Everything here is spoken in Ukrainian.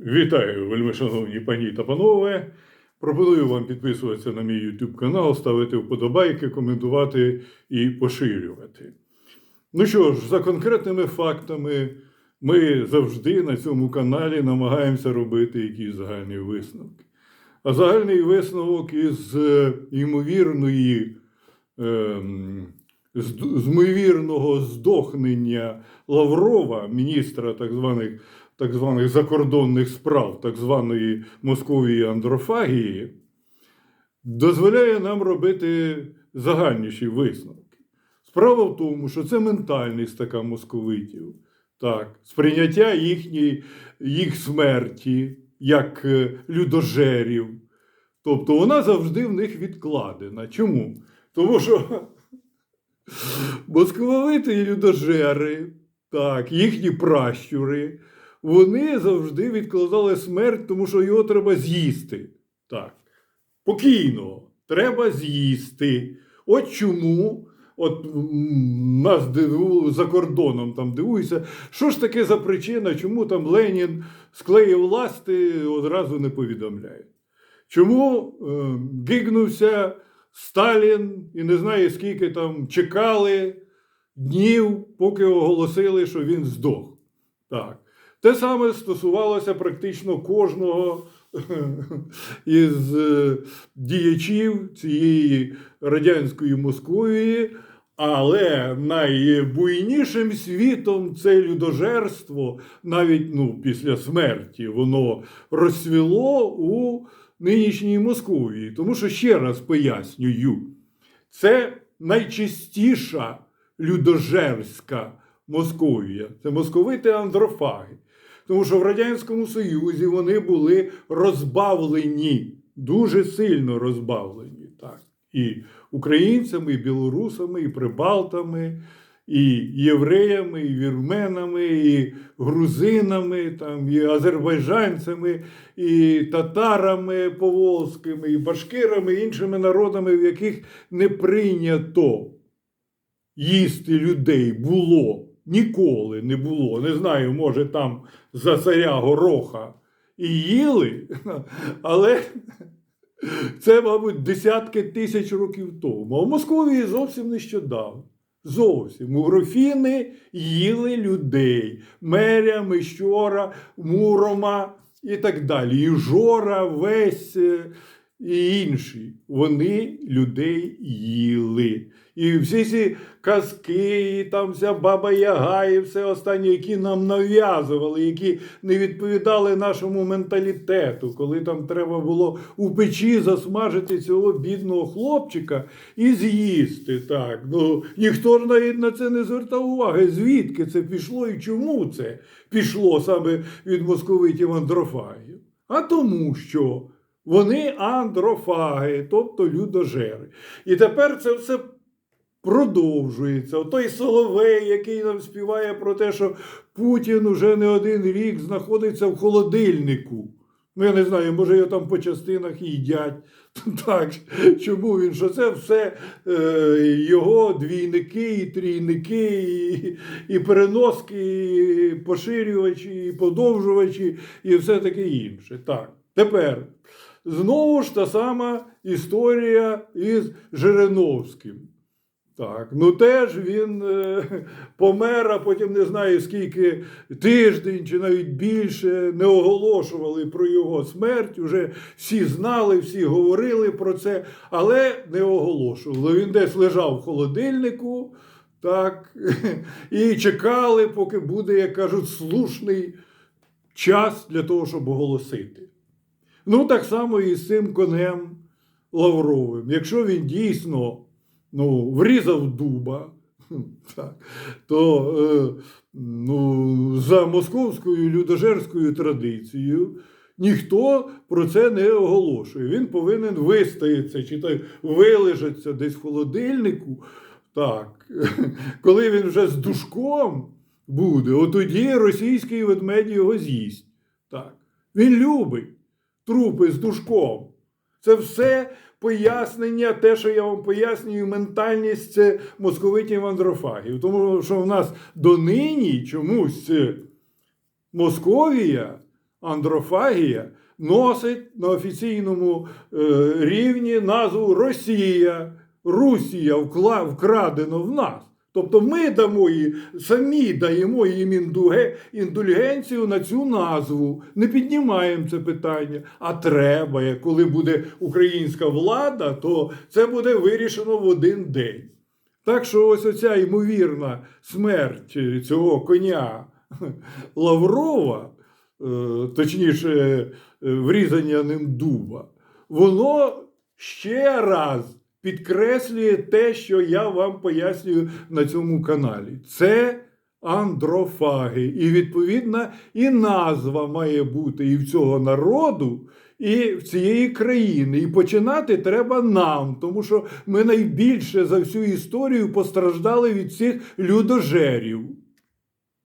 Вітаю, вельмишановні пані та панове. Пропоную вам підписуватися на мій YouTube канал, ставити вподобайки, коментувати і поширювати. Ну що ж, за конкретними фактами, ми завжди на цьому каналі намагаємося робити якісь загальні висновки. А загальний висновок із е, ймовірної, ем, з, ймовірного здохнення Лаврова, міністра так званих так званих закордонних справ, так званої Московії андрофагії, дозволяє нам робити загальніші висновки. Справа в тому, що це ментальність така московитів, так, сприйняття їхньої, їх смерті як е, людожерів. Тобто вона завжди в них відкладена. Чому? Тому що московити і людожери, так, їхні пращури, вони завжди відкладали смерть, тому що його треба з'їсти. Так. Покійно, треба з'їсти. От чому. От нас за кордоном там дивуються, що ж таке за причина, чому там Ленін склеїв ласти, одразу не повідомляє. Чому е, гигнувся Сталін і не знаю, скільки там чекали днів, поки оголосили, що він здох. Так. Те саме стосувалося практично кожного із е, діячів цієї радянської Московії, але найбуйнішим світом це людожерство, навіть ну, після смерті, воно розцвіло у нинішній Московії. Тому що ще раз пояснюю, це найчистіша людожерська Московія. Це московити андрофаги. Тому що в Радянському Союзі вони були розбавлені, дуже сильно розбавлені. Так. І українцями, і білорусами, і прибалтами, і євреями, і вірменами, і грузинами, там, і азербайджанцями, і татарами поволзькими, і башкирами, і іншими народами, в яких не прийнято їсти людей було. Ніколи не було. Не знаю, може там за царя гороха і їли, але це, мабуть, десятки тисяч років тому. А в Московії зовсім нещодавно. Зовсім. Мугрофіни їли людей. Меря, Мещора, Мурома і так далі. І Жора, Весь е, і інші. Вони людей їли. І всі ці казки, і там вся баба Яга, і все останнє, які нам нав'язували, які не відповідали нашому менталітету, коли там треба було у печі засмажити цього бідного хлопчика і з'їсти. Так. Ну, ніхто ж навіть на це не звертав уваги. Звідки це пішло і чому це пішло саме від московитів андрофагів? А тому що. Вони андрофаги, тобто людожери. І тепер це все продовжується. Отой Соловей, який нам співає про те, що Путін уже не один рік знаходиться в холодильнику. Ну, я не знаю, може його там по частинах їдять. Так, чому він? Що це все е, його двійники, і трійники, і, і переноски, і поширювачі, і подовжувачі, і все таке інше. Так, тепер знову ж та сама історія із Жириновським. Так, ну теж він е, помер, а потім не знаю скільки тиждень чи навіть більше не оголошували про його смерть. Уже всі знали, всі говорили про це, але не оголошували. Він десь лежав в холодильнику, так, і чекали, поки буде, як кажуть, слушний час для того, щоб оголосити. Ну, так само і з цим конем Лавровим. Якщо він дійсно ну, врізав дуба, так, то е, ну, за московською людожерською традицією ніхто про це не оголошує. Він повинен вистоятися чи то вилежатися десь в холодильнику. Так, коли він вже з душком буде, от тоді російський ведмедь його з'їсть. Так. Він любить трупи з душком. Це все пояснення, те, що я вам пояснюю, ментальність московитів андрофагів. Тому що в нас донині чомусь е, Московія андрофагія носить на офіційному е, рівні назву Росія. Русія вкрадено в нас. Тобто ми дамо їй, самі даємо їм індульгенцію на цю назву. Не піднімаємо це питання. А треба, коли буде українська влада, то це буде вирішено в один день. Так що ось оця ймовірна смерть цього коня Лаврова, е, точніше, е, врізання ним дуба, воно ще раз підкреслює те, що я вам пояснюю на цьому каналі. Це андрофаги. І відповідна і назва має бути і в цього народу, і в цієї країни. І починати треба нам, тому що ми найбільше за всю історію постраждали від цих людожерів.